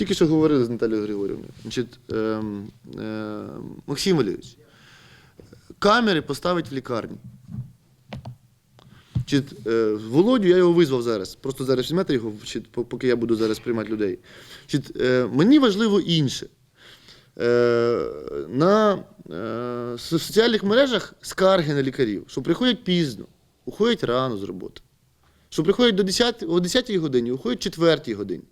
Тільки що говорили з Наталією Григорівною. Значить, ем, е, Максим Валерійович, камери поставить в лікарні. Чи, е, Володю, я його визвав зараз. Просто зараз візьмете його, чи, по- поки я буду зараз приймати людей. Чи, е, мені важливо інше. Е, на е, соціальних мережах скарги на лікарів, що приходять пізно, уходять рано з роботи. Що приходять до 10, о 10 годині, уходять о 4-й годині.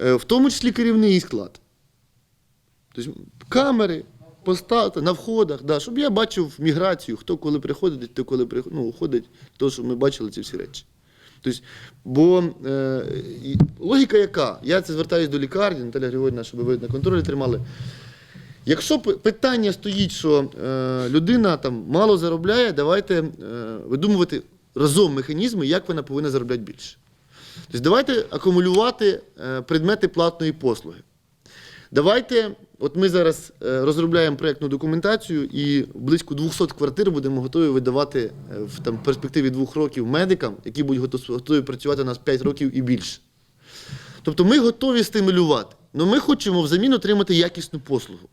Е, в тому числі керівний склад. Тобто камери поставити на входах, да, щоб я бачив міграцію, хто коли приходить, хто коли приход- ну, уходить, то, щоб ми бачили ці всі речі. Тобто, бо е, логіка яка? Я це звертаюся до лікарні, Наталя Григорівна, щоб ви на контролі тримали. Якщо питання стоїть, що е, людина там мало заробляє, давайте е, видумувати разом механізми, як вона повинна заробляти більше. Тобто давайте акумулювати е, предмети платної послуги. Давайте, от ми зараз е, розробляємо проєктну документацію і близько 200 квартир будемо готові видавати е, в там, перспективі двох років медикам, які будуть готові працювати у нас 5 років і більше. Тобто ми готові стимулювати, але ми хочемо взамін отримати якісну послугу.